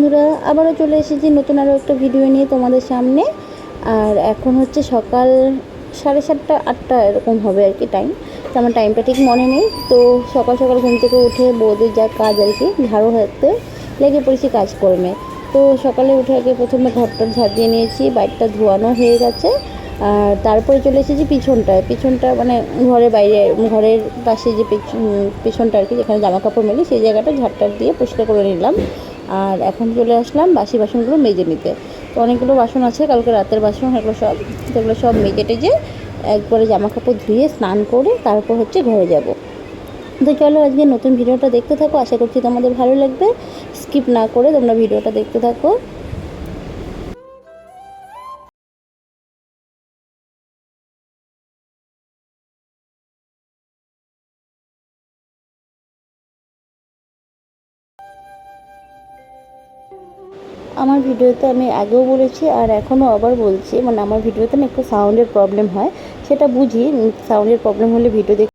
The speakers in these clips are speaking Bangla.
বন্ধুরা, আবারও চলে এসেছি নতুন আরও একটা ভিডিও নিয়ে তোমাদের সামনে। আর এখন হচ্ছে সকাল সাড়ে সাতটা, আটটা এরকম হবে আর কি টাইম তো আমার টাইমটা ঠিক মনে নেই। তো সকাল সকাল ঘুম থেকে উঠে বৌদির যা কাজ আর কি, ঝাড়ু হাতে লেগে পড়েছি কাজকর্মে। তো সকালে উঠে আগে প্রথমে ঘরটা ঝাড় দিয়ে নিয়েছি বাইকটা ধোয়ানো হয়ে গেছে। আর তারপরে চলে এসেছি পিছনটায়। পিছনটা মানে ঘরের বাইরে, ঘরের পাশে যে পিছন- পিছনটা আর কি, যেখানে জামা কাপড় মেলি, সেই জায়গাটা ঝাড়টার দিয়ে পরিষ্কার করে নিলাম। আর এখন চলে আসলাম বাসি বাসনগুলো মেজে নিতে। তো অনেকগুলো বাসন আছে, কালকে রাতের বাসন, এগুলো সব সেগুলো সব মেজে টেজে একবারে জামা কাপড় ধুয়ে স্নান করে তারপর হচ্ছে ঘরে যাব। তো চলো আজকে নতুন ভিডিওটা দেখতে থাকো, আশা করছি তোমাদের ভালো লাগবে। স্কিপ না করে তোমরা ভিডিওটা দেখতে থাকো। আমার ভিডিওতে আমি আগেও বলেছি আর এখনও আবার বলছি মানে আমার ভিডিওতে না একটু সাউন্ডের প্রবলেম হয়। সেটা বুঝি সাউন্ডের প্রবলেম হলে ভিডিও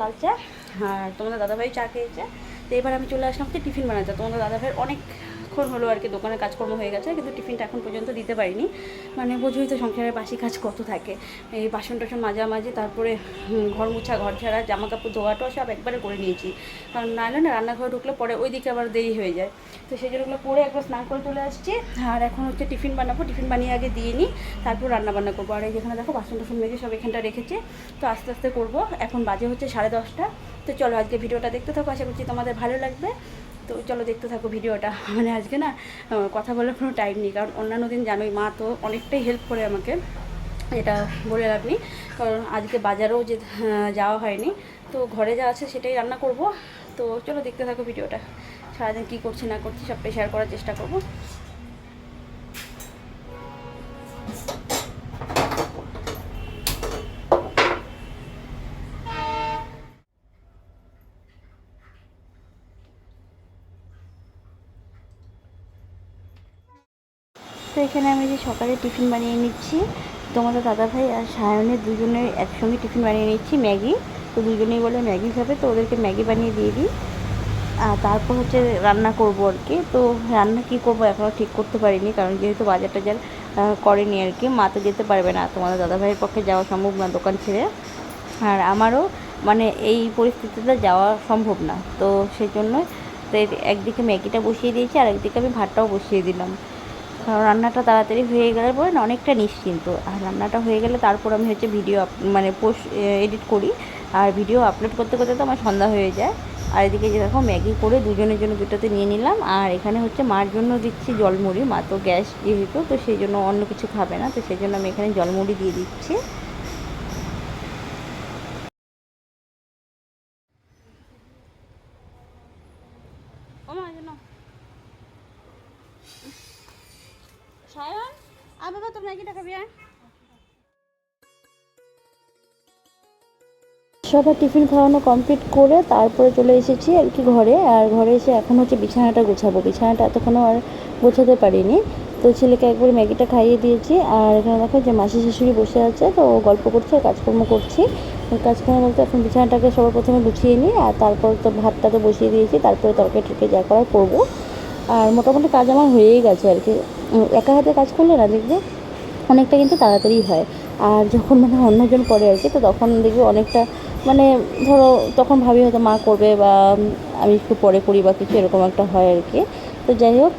লাল চা আর তোমাদের দাদাভাই চা খেয়েছে। তো এবার আমি চলে আসলাম হচ্ছে টিফিন বানাতে। তোমাদের দাদাভাইয়ের অনেকক্ষণ হলো আর কি দোকানে কাজকর্ম হয়ে গেছে, কিন্তু টিফিনটা এখন পর্যন্ত দিতে পারিনি। মানে বোঝোই তো সংসারের বাসি কাজ কত থাকে। এই বাসন টাসন মাঝামাঝি, তারপরে ঘর মুছা, ঘর ঝাড়া জামা কাপড় ধোয়াটা সব একবারে করে নিয়েছি। কারণ নাহলে না রান্নাঘরে ঢুকলে পরে ওই দিকে আবার দেরি হয়ে যায়। তো সেই জন্যগুলো পরে একবার স্নান করে চলে আসছি। আর এখন হচ্ছে টিফিন বানাবো, টিফিন বানিয়ে আগে দিয়ে নিই, তারপর রান্না বান্না করব। আর এই যেখানে দেখো বাসন টাসন মেজে সব এখানটা রেখেছে। তো আস্তে আস্তে করব। এখন বাজে হচ্ছে সাড়ে দশটা। তো চলো আজকে ভিডিওটা দেখতে থাকো। আশা করছি তোমাদের ভালো লাগবে। তো চলো দেখতে থাকো ভিডিওটা। মানে আজকে না কথা বলার কোনো টাইম নেই, কারণ অন্যান্য দিন জানোই, মা তো অনেকটাই হেল্প করে আমাকে। এটা বলে রাখনি কারণ আজকে বাজারেও যে যাওয়া হয়নি। তো ঘরে যা আছে সেটাই রান্না করব। তো চলো দেখতে থাকো ভিডিওটা। সারাদিন কী করছি না করছি সবটাই শেয়ার করার চেষ্টা করব। এখানে আমি যে সকালে টিফিন বানিয়ে নিচ্ছি, তোমাদের দাদাভাই আর সায়নের দুজনের একসঙ্গে টিফিন বানিয়ে নিচ্ছি, ম্যাগি। তো দুজনেই বলে ম্যাগি খাবে, তো ওদেরকে ম্যাগি বানিয়ে দিয়ে দিই। আর তারপর হচ্ছে রান্না করব আর কি। তো রান্না কি করব এখনও ঠিক করতে পারিনি, কারণ যেহেতু বাজার টাজার করেনি আর কি, মা তো যেতে পারবে না। তোমাদের দাদাভাইয়ের পক্ষে যাওয়া সম্ভব না দোকান ছেড়ে। আর আমারও মানে এই পরিস্থিতিতে যাওয়া সম্ভব না। তো সেই জন্য তো একদিকে ম্যাগিটা বসিয়ে দিয়েছি আর একদিকে আমি ভাতটাও বসিয়ে দিলাম। রান্নাটা তাড়াতাড়ি হয়ে গেলে পরে না অনেকটা নিশ্চিন্ত। আর রান্নাটা হয়ে গেলে তারপর আমি হচ্ছে ভিডিও মানে পোস্ট এডিট করি। আর ভিডিও আপলোড করতে করতে তো আমার সন্ধ্যা হয়ে যায়। আর এদিকে যে দেখো ম্যাগি করে দুজনের জন্য দুটোতে নিয়ে নিলাম। আর এখানে হচ্ছে মার জন্য দিচ্ছি জলমুড়ি। মা তো গ্যাস যেহেতু, তো সেই জন্য অন্য কিছু খাবে না। তো সেই জন্য আমি এখানে জলমুড়ি দিয়ে দিচ্ছি ও মা এই যে নাও। সবার টিফিন খাওয়ানো কমপ্লিট করে তারপরে চলে এসেছি আর কি ঘরে, আর ঘরে এসে এখন হচ্ছে বিছানাটা গোছাবো। বিছানাটা এতক্ষণও আর গোছাতে পারিনি। তো ছেলেকে একবার ম্যাগিটা খাইয়ে দিয়েছি, আর এখানে দেখো যে মাসি শাশুড়ি বসে আছে, তো গল্প করছে কাজকর্ম করছি। কাজকর্ম বলতে এখন বিছানাটাকে সবার প্রথমে গুছিয়ে নিই আর তারপর তো ভাতটা তো বসিয়ে দিয়েছি, তারপরে তরকারি টরকারি যা করার করব। আর মোটামুটি কাজ আমার হয়েই গেছে আর কি। একা হাতে কাজ করলে না দেখবে অনেকটা কিন্তু তাড়াতাড়ি হয়। আর যখন মানে অন্যজন করে আর কি, তো তখন দেখবে অনেকটা মানে ধরো তখন ভাবি হয়তো মা করবে বা আমি একটু পরে করি বা কিছু এরকম একটা হয় আর কি। তো যাই হোক,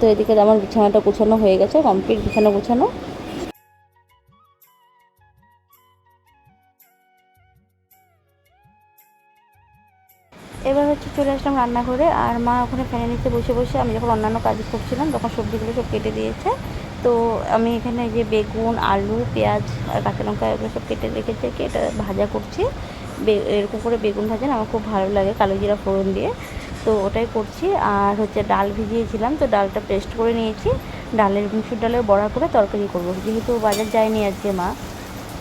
তো এদিকে আমার বিছানাটা গোছানো হয়ে গেছে কমপ্লিট বিছানা গোছানো। রান্নাঘরে আর মা ওখানে ফ্যানের নিচে বসে বসে আমি যখন অন্যান্য কাজ করছিলাম, তখন সবজিগুলো সব কেটে দিয়েছে। তো আমি এখানে যে বেগুন, আলু, পেঁয়াজ আর কাঁচা লঙ্কা এগুলো সব কেটে রেখেছি কি, এটা ভাজা করছি। এরকম করে বেগুন ভাজা আমার খুব ভালো লাগে কালো জিরা ফোড়ন দিয়ে। তো ওটাই করছি আর হচ্ছে ডাল ভিজিয়েছিলাম, তো ডালটা পেস্ট করে নিয়েছি। ডালের মুসুর ডালের বড়া করে তরকারি করব, যেহেতু বাজার যায়নি আজকে মা,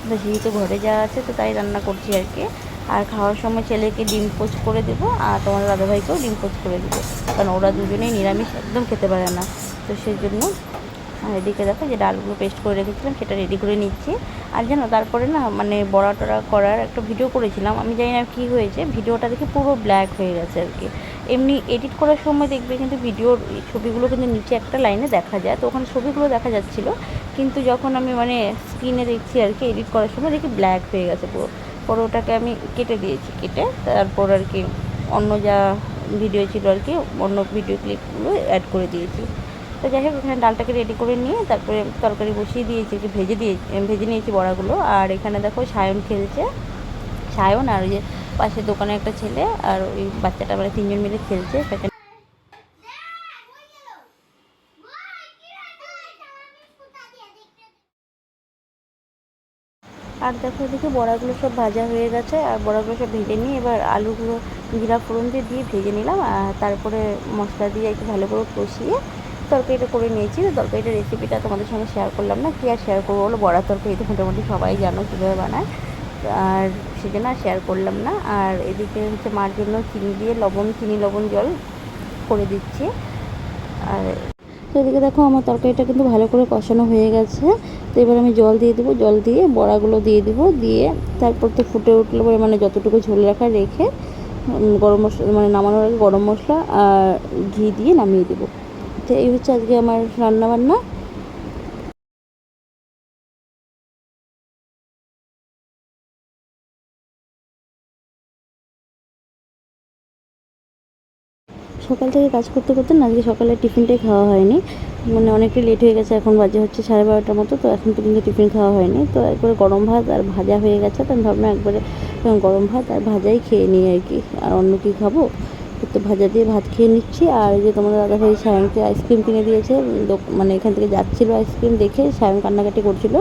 তো যেহেতু ঘরে যাওয়া আছে তো তাই রান্না করছি আর কি। আর খাওয়ার সময় ছেলেকে ডিম পোচ করে দেবো আর তোমার দাদাভাইকেও ডিম পোচ করে দেবো। কারণ ওরা দুজনেই নিরামিষ, একদম খেতে পারে না। তো সেই জন্য আর এদিকে দেখো যে ডালগুলো পেস্ট করে রেখেছিলাম, সেটা রেডি করে নিচ্ছি। আর জানো, তারপরে না মানে বড়া টড়া করার একটা ভিডিও করেছিলাম। আমি জানি না কী হয়েছে ভিডিওটা দেখে পুরো ব্ল্যাক হয়ে গেছে আর কি। এমনি এডিট করার সময় দেখবে কিন্তু ভিডিওর ছবিগুলো কিন্তু নিচে একটা লাইনে দেখা যায়। তো ওখানে ছবিগুলো দেখা যাচ্ছিল। কিন্তু যখন আমি মানে স্ক্রিনে দেখছি আর কি এডিট করার সময় দেখি ব্ল্যাক হয়ে গেছে পুরো। পরে ওটাকে আমি কেটে দিয়েছি, কেটে তারপর আর কি অন্য যা ভিডিও ছিল আর কি, অন্য ভিডিও ক্লিপগুলো অ্যাড করে দিয়েছি। তো যাই হোক, এখানে ডালটাকে রেডি করে নিয়ে তারপরে তরকারি বসিয়ে দিয়েছি কি ভেজে দিয়ে ভেজে নিয়েছি বড়াগুলো। আর এখানে দেখো সায়ন খেলছে। সায়ন আর ওই যে পাশের দোকানে একটা ছেলে আর ওই বাচ্চাটা মানে তিনজন মিলে খেলছে, সেখানে আর দেখো এদিকে বড়াগুলো সব ভাজা হয়ে গেছে, আর বড়াগুলো সব ভেজে নিয়ে এবার আলুগুলো জিরা ফোড়ন দিয়ে দিয়ে ভেজে নিলাম, আর তারপরে মশলা দিয়ে একটু ভালো করে কষিয়ে তরকারিটা করে নিয়েছি। তো তরকারিটার রেসিপিটা তোমাদের সঙ্গে শেয়ার করলাম না, কি আর শেয়ার করব বলো? বড়া তরকারি তো মোটামুটি সবাই জানো কীভাবে বানায়। আর সেজন্য আর শেয়ার করলাম না। আর এদিকে হচ্ছে মার জন্য চিনি দিয়ে লবণ, চিনি লবণ জল করে দিচ্ছি। আর তো এদিকে দেখো আমার তরকারিটা কিন্তু ভালো করে কষানো হয়ে গেছে। তো এবার আমি জল দিয়ে দেবো, জল দিয়ে বড়াগুলো দিয়ে দেবো, দিয়ে তারপর তো ফুটে উঠলে পরে মানে যতটুকু ঝোল রাখা রেখে গরম মশলা মানে নামানোর আগে গরম মশলা আর ঘি দিয়ে নামিয়ে দেবো। তো এই হচ্ছে আজকে আমার রান্না সকাল থেকে কাজ করতে করতে না, আজকে সকালে টিফিনটাই খাওয়া হয়নি। মানে অনেকটা লেট হয়ে গেছে, এখন বাজে হচ্ছে সাড়ে বারোটার মতো, তো এখন পর্যন্ত টিফিন খাওয়া হয়নি। তো একবারে গরম ভাত আর ভাজা হয়ে গেছে, তো আমি ভাবলাম একবারে, গরম ভাত আর ভাজাই খেয়ে নিই আর কি, আর অন্য কি খাব? তো ভাজা দিয়ে ভাত খেয়ে নিচ্ছি। আর যে যে তোমাদের দাদাভাই সায়নকে আইসক্রিম কিনে দিয়েছে মানে এখান থেকে যাচ্ছিল আইসক্রিম দেখে সায়ন কান্নাকাটি করছিল।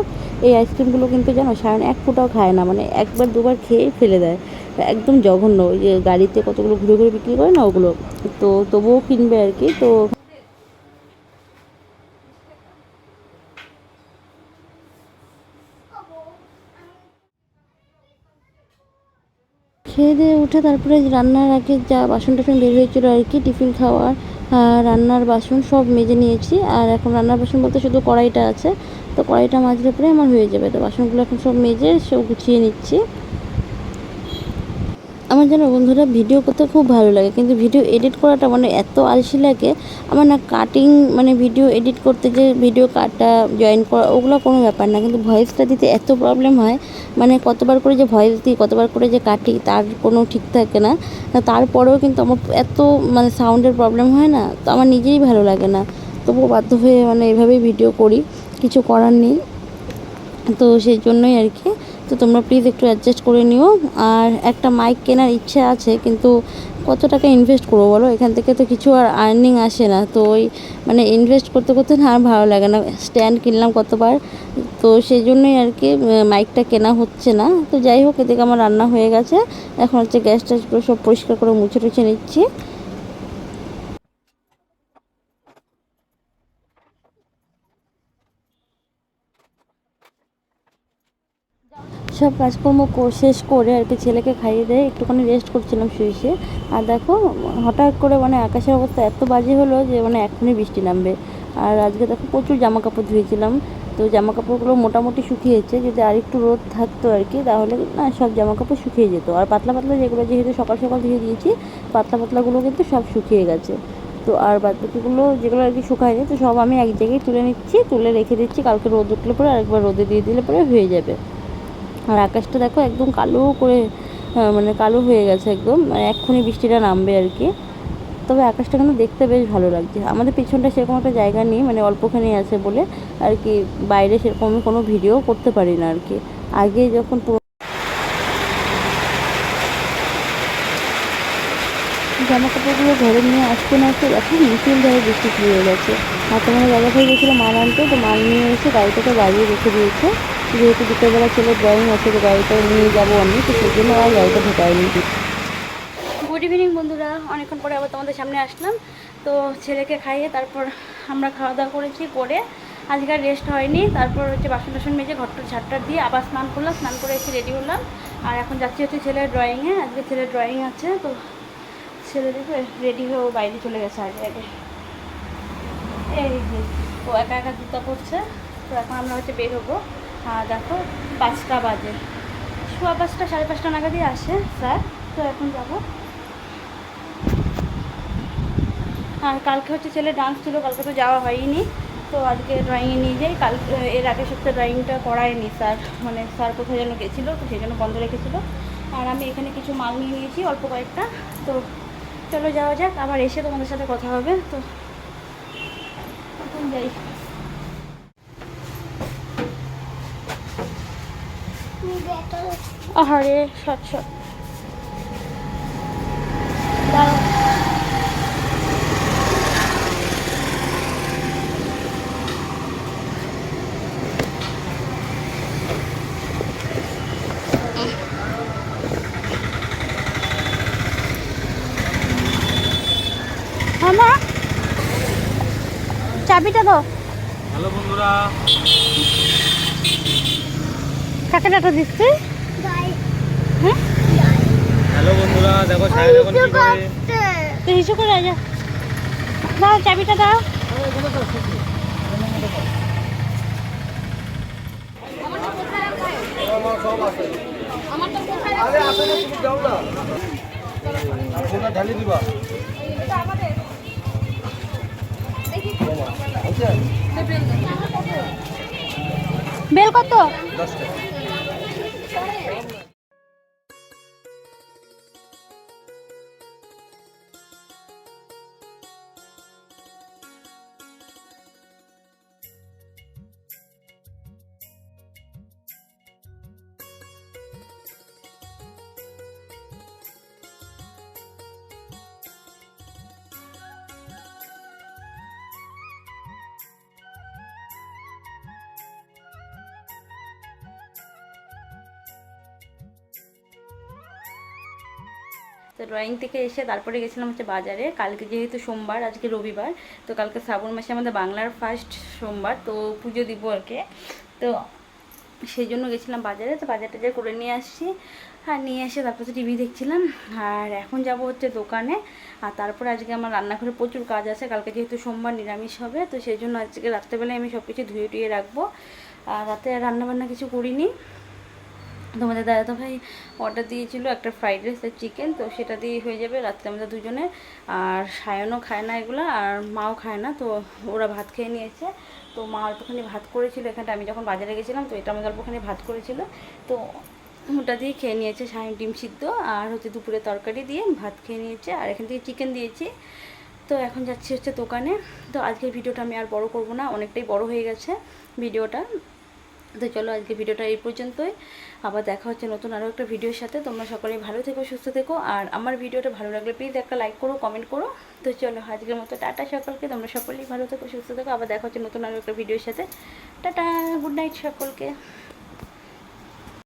এই আইসক্রিমগুলো কিন্তু জানো সায়ন এক ফুটাও খায় না মানে একবার দুবার খেয়ে ফেলে দেয়। একদম জঘন্য, ওই যে গাড়িতে কতগুলো ঘুরে ঘুরে বিক্রি করে না ওগুলো? তো তবুও কিনবে আর কি, তো খেয়ে দিয়ে উঠে তারপরে রান্নার আগে যা বাসন টাসন বের হয়েছিল আর কি, টিফিন খাওয়ার রান্নার বাসন সব মেজে নিয়েছি। আর এখন রান্নার বাসন বলতে শুধু কড়াইটা আছে। তো কড়াইটা মাজলে পরে আমার হয়ে যাবে। তো বাসনগুলো এখন সব মেজে সব গুছিয়ে নিচ্ছি। আমার যেন বন্ধুরা ভিডিও করতে খুব ভালো লাগে, কিন্তু ভিডিও এডিট করাটা মানে এত আলসি লাগে, আমার না কাটিং মানে ভিডিও এডিট করতে যে ভিডিও কাটা জয়েন করা ওগুলো কোনো ব্যাপার না, কিন্তু ভয়েসটা দিতে এত প্রবলেম হয় মানে কতবার করে যে ভয়েস দিই, কতবার করে যে কাটি তার কোনো ঠিক থাকে না তারপরেও কিন্তু আমার এত মানে সাউন্ডের প্রবলেম হয় না, তো আমার নিজেই ভালো লাগে না, তবুও বাধ্য হয়ে মানে এভাবেই ভিডিও করি, কিছু করার নেই, তো সেই জন্যই আর কি তো তোমরা প্লিজ একটু অ্যাডজাস্ট করে নিও। আর একটা মাইক কেনার ইচ্ছে আছে, কিন্তু কত টাকা ইনভেস্ট করব বলো? এখান থেকে তো কিছু আর আর্নিং আসে না। তো ওই মানে ইনভেস্ট করতে করতে না আর ভালো লাগে না। স্ট্যান্ড কিনলাম কতবার, তো সেই জন্যই আর কি মাইকটা কেনা হচ্ছে না। তো যাই হোক, এদিকে আমার রান্না হয়ে গেছে। এখন হচ্ছে গ্যাস ট্যাসগুলো সব পরিষ্কার করে মুছে টুছে নিচ্ছি। সব কাজকর্ম শেষ করে আর কি ছেলেকে খাইয়ে দিয়ে। একটুখানি রেস্ট করছিলাম শুয়ে শুয়ে আর দেখো, হঠাৎ করে মানে আকাশের অবস্থা এত বাজে হলো যে মানে এখনই বৃষ্টি নামবে। আর আজকে দেখো প্রচুর জামা কাপড় ধুয়েছিলাম। তো জামা কাপড়গুলো মোটামুটি শুকিয়েছে। যদি আর একটু রোদ থাকতো আর কি, তাহলে না সব জামা কাপড় শুকিয়ে যেত। আর পাতলা পাতলা যেগুলো যেহেতু সকাল সকাল ধুয়ে দিয়েছি, পাতলা পাতলাগুলো কিন্তু সব শুকিয়ে গেছে। তো আর বাদ বাকিগুলো যেগুলো আর কি শুকায়নি, তো সব আমি এক জায়গায় তুলে নিচ্ছি, তুলে রেখে দিচ্ছি। কালকে রোদ উঠলে পরে আরেকবার রোদে দিয়ে দিলে পরে হয়ে যাবে। আর আকাশটা দেখো একদম কালো করে মানে কালো হয়ে গেছে একদম মানে এক্ষুনি বৃষ্টিটা নামবে আর কি। তবে আকাশটা কিন্তু দেখতে বেশ ভালো লাগছে। আমাদের পিছনটা সেরকম একটা জায়গা নেই মানে অল্পখানি আছে বলে আর কি, বাইরে সেরকম কোনো ভিডিও করতে পারি না আর কি। আগে যখন পুরো জামা কাপড়গুলো ঘরে নিয়ে আসতে না আসতে এখন মিছিল ধরে বৃষ্টি শুরু হয়ে গেছে। আর তোমার দাদা ভাই গেছিল মাল আনতে। তো মাল নিয়ে এসে গাড়িটাকে বাড়িয়ে রেখে দিয়েছে। যেহেতু বিকেলবেলা ছেলে ড্রয়িং আছে, তো গাড়িটা নিয়ে যাব আমি, তো সেই জন্য আর গাড়িটা ঢোকায়নি গুড ইভিনিং বন্ধুরা। অনেকক্ষণ পরে আবার তোমাদের সামনে আসলাম। তো ছেলেকে খাইয়ে তারপর আমরা খাওয়া দাওয়া করেছি, করে আজকে রেস্ট হয়নি। তারপর হচ্ছে বাসন টাসন মেজে ঘরটা ঝাড়টা দিয়ে আবার স্নান করলাম, স্নান করে এসে রেডি হলাম। আর এখন যাচ্ছি হচ্ছে ছেলের ড্রয়িংয়ে আজকে ছেলের ড্রয়িং আছে, তো ছেলে দেখে রেডি হয়ে বাইরে চলে গেছে আগে আগে। এই যে, ও একা একা জুতা পরছে। তো এখন আমরা হচ্ছে বের হব। দেখো পাঁচটা বাজে। সোয়া পাঁচটা, সাড়ে পাঁচটা নাগাদই আসে স্যার, তো এখন যাব। আর কালকে হচ্ছে ছেলে ডান্স ছিল, কালকে তো যাওয়া হয়নি। তো আজকে ড্রয়িংয়ে নিয়ে যাই কাল এর আগের সপ্তাহে ড্রয়িংটা করায়নি স্যার। মানে স্যার কোথায় যেন গেছিল, তো সেই জন্য বন্ধ রেখেছিলো। আর আমি এখানে কিছু মাল নিয়ে নিয়েছি, অল্প কয়েকটা। তো চলো যাওয়া যাক, আবার এসে তোমাদের সাথে কথা হবে। তো এখন যাই। আহারে দাঁড়াও। মামা চাবিটা দাও। হ্যালো বন্ধুরা। কাকে ডাটা দিচ্ছি হ্যাঁ হ্যালো বন্ধুরা দেখো সাহেব এখন কি করে? তো হিসু করে যা। দাও চাবিটা দাও। ঢালি দিবা বেল কত? দশটা তো ড্রয়িং থেকে এসে তারপরে গেছিলাম হচ্ছে বাজারে। কালকে যেহেতু সোমবার, আজকে রবিবার, তো কালকে শ্রাবণ মাসে আমাদের বাংলার ফার্স্ট সোমবার, তো পুজো দিব আর কি। তো সেই জন্য গেছিলাম বাজারে, তো বাজার টাজার করে নিয়ে আসছি। আর নিয়ে এসে তারপর টিভি দেখছিলাম। আর এখন যাব হচ্ছে দোকানে। আর তারপরে আজকে আমার রান্নাঘরে প্রচুর কাজ আছে। কালকে যেহেতু সোমবার নিরামিষ হবে, তো সেই জন্য আজকে রাত্রেবেলায় আমি সব কিছু ধুয়ে টুয়ে রাখব। আর রাতে রান্নাবান্না কিছু করিনি। তোমাদের দাদা তো ভাই অর্ডার দিয়েছিল একটা ফ্রাইড রাইস আর চিকেন তো সেটা দিয়ে হয়ে যাবে রাত্রে আমাদের দুজনে। আর সায়নও খায় না এগুলো, আর মাও খায় না, তো ওরা ভাত খেয়ে নিয়েছে। তো মা অল্পখানি ভাত করেছিল এখানটা, আমি যখন বাজারে গেছিলাম, তো এটা আমাদের অল্পখানি ভাত করেছিল। তো ওটা দিয়ে খেয়ে নিয়েছে সায়ন ডিম সিদ্ধ, আর হচ্ছে দুপুরে তরকারি দিয়ে ভাত খেয়ে নিয়েছে, আর এখান থেকে চিকেন দিয়েছি। তো এখন যাচ্ছি হচ্ছে দোকানে। তো আজকের ভিডিওটা আমি আর বড় করব না, অনেকটাই বড় হয়ে গেছে ভিডিওটা। তো চলো আজকে ভিডিওটা এই পর্যন্তই। আবার দেখা হচ্ছে নতুন আরও একটা ভিডিওর সাথে। তোমরা সকলেই ভালো থেকো, সুস্থ থেকো। আর আমার ভিডিওটা ভালো লাগলে প্লিজ একটা লাইক করো কমেন্ট করো। তো চলো আজকের মতো টাটা সকলকে। তোমরা সকলেই ভালো থেকো, সুস্থ থেকো। আবার দেখা হচ্ছে নতুন আরও একটা ভিডিওর সাথে। টাটা গুড নাইট সকলকে।